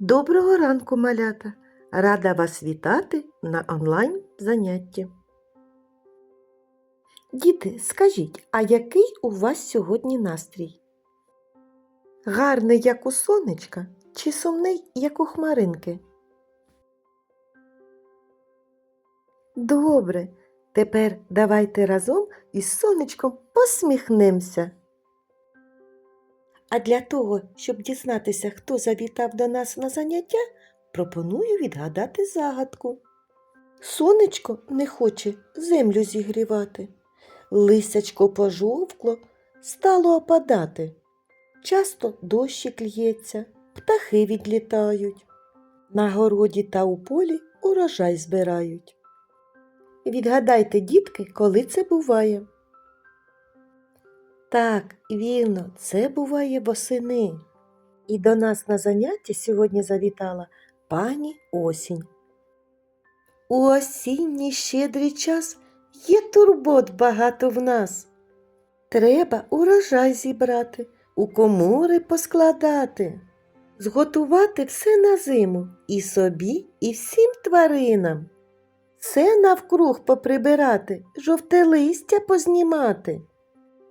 Доброго ранку, малята! Рада вас вітати на онлайн занятті. Діти, скажіть, а який у вас сьогодні настрій? Гарний, як у сонечка, чи сумний, як у хмаринки? Добре, тепер давайте разом із сонечком посміхнемося. А для того, щоб дізнатися, хто завітав до нас на заняття, пропоную відгадати загадку. Сонечко не хоче землю зігрівати, лисячко пожовкло, стало опадати. Часто дощик л'ється, птахи відлітають. На городі та у полі урожай збирають. Відгадайте, дітки, коли це буває. Так, вірно, це буває восени. І до нас на заняття сьогодні завітала пані осінь. У осінній щедрий час є турбот багато в нас. Треба урожай зібрати, у комори поскладати, зготувати все на зиму і собі, і всім тваринам. Все навкруг поприбирати, жовте листя познімати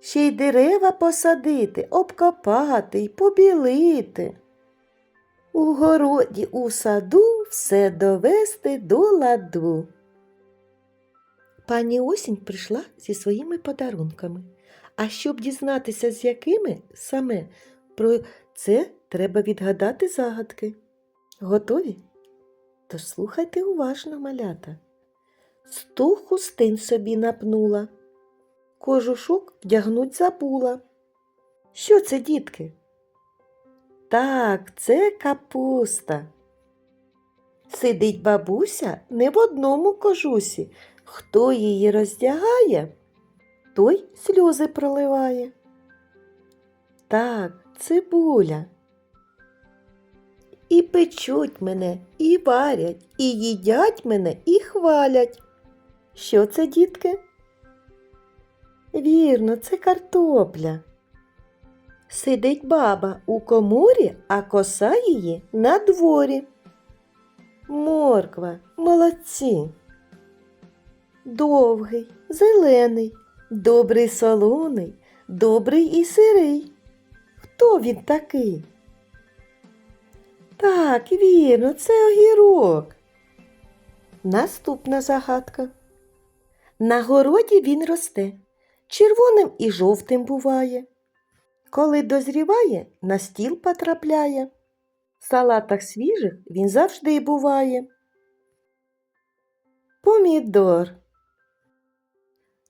ще й дерева посадити, обкопати й побілити. У городі, у саду все довести до ладу. Пані осінь прийшла зі своїми подарунками. А щоб дізнатися, з якими саме про це треба відгадати загадки. Готові? Тож слухайте уважно, малята. Сто хустин собі напнула кожушок вдягнуть забула. Що це, дітки? Так, це капуста. Сидить бабуся не в одному кожусі. Хто її роздягає, той сльози проливає. Так, цибуля. І печуть мене, і варять, і їдять мене, і хвалять. Що це, дітки? Вірно, це картопля. Сидить баба у коморі, а коса її на дворі. Морква, молодці. Довгий, зелений, добрий солоний, добрий і сирий. Хто він такий? Так, вірно, це огірок. Наступна загадка. На городі він росте червоним і жовтим буває. Коли дозріває, на стіл потрапляє. В салатах свіжих він завжди буває. Помідор.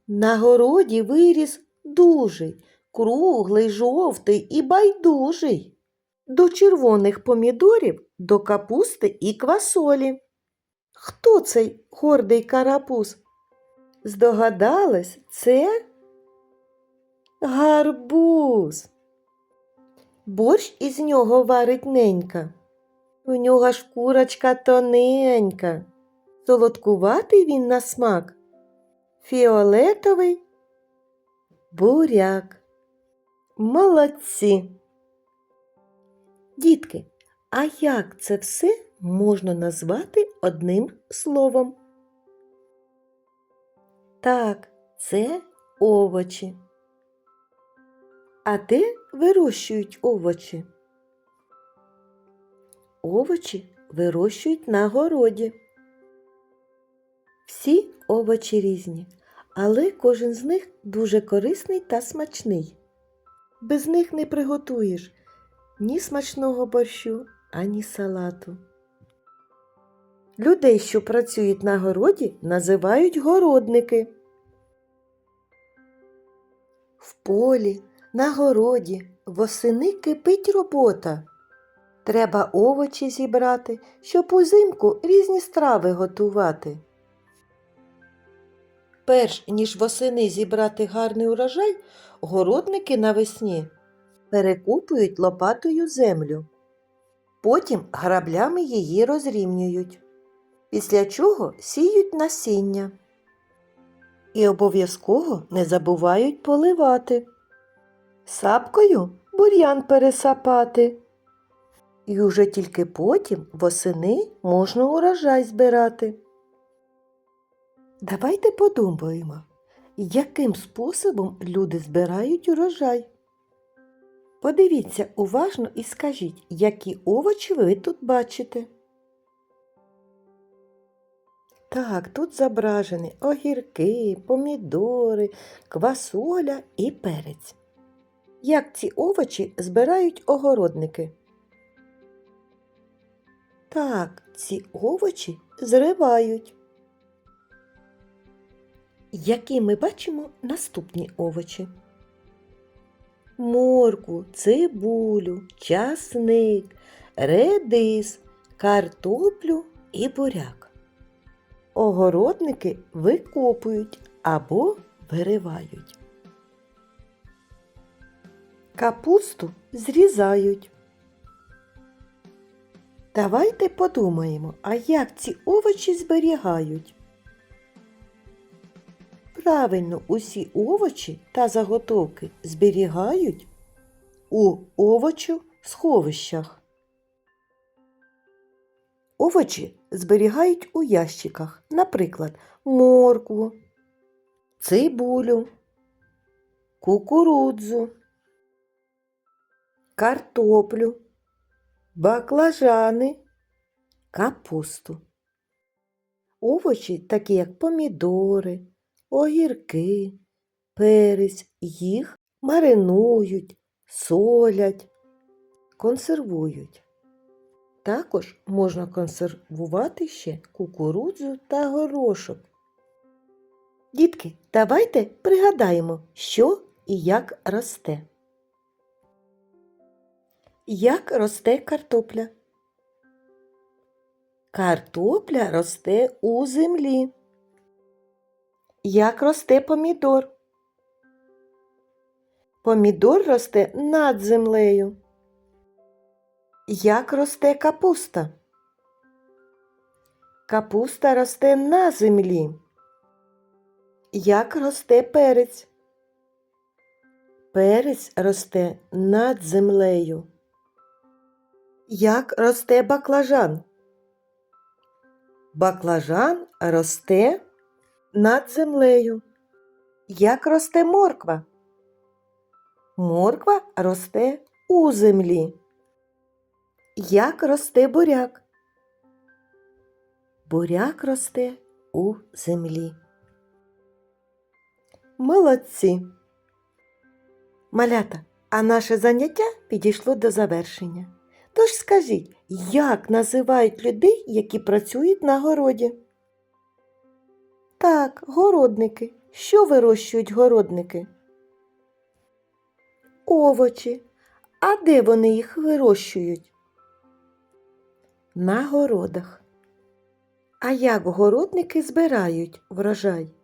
На городі виріс дужий, круглий, жовтий і байдужий. До червоних помідорів, до капусти і квасолі. Хто цей гордий карапуз? Здогадались, це Гарбуз. Борщ із нього варить ненька. У нього шкурочка тоненька. Солодкуватий він на смак. Фіолетовий буряк. Молодці. Дітки, а як це все можна назвати одним словом? Так, це овочі. А де вирощують овочі? Овочі вирощують на городі. Всі овочі різні, але кожен з них дуже корисний та смачний. Без них не приготуєш ні смачного борщу, ані салату. Людей, що працюють на городі, називають городники. В полі на городі восени кипить робота. Треба овочі зібрати, щоб узимку різні страви готувати. Перш ніж восени зібрати гарний урожай, городники навесні перекупують лопатою землю. Потім граблями її розрівнюють, після чого сіють насіння. І обов'язково не забувають поливати. Сапкою бур'ян пересапати і уже тільки потім восени можна урожай збирати. Давайте подумаємо, яким способом люди збирають урожай. Подивіться уважно і скажіть, які овочі ви тут бачите. Так, тут зображені огірки, помідори, квасоля і перець. Як ці овочі збирають огородники? Так, ці овочі зривають. Які ми бачимо наступні овочі? Моркву, цибулю, часник, редис, картоплю і буряк. Огородники викопують або виривають. Капусту зрізають. Давайте подумаємо, а як ці овочі зберігають? Правильно, усі овочі та заготовки зберігають у овочу сховищах. Овочі зберігають у ящиках, наприклад, моркву, цибулю, кукурудзу, картоплю, баклажани, капусту. Овочі, такі як помідори, огірки, перець, їх маринують, солять, консервують. Також можна консервувати ще кукурудзу та горошок. Дітки, давайте пригадаємо, що і як росте. Як росте картопля? Картопля росте у землі. Як росте помідор? Помідор росте над землею. Як росте капуста? Капуста росте на землі. Як росте перець? Перець росте над землею. Як росте баклажан? Баклажан росте над землею. Як росте морква? Морква росте у землі. Як росте буряк? Буряк росте у землі. Молодці. Малята, а наше заняття підійшло до завершення. Тож скажіть, як називають людей, які працюють на городі? Так, городники. Що вирощують городники? Овочі. А де вони їх вирощують? На городах. А як городники збирають врожай?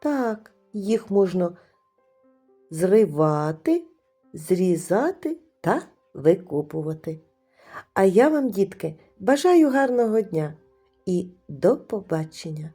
Так, їх можна зривати, зрізати та викопувати. А я вам, дітки, бажаю гарного дня і до побачення!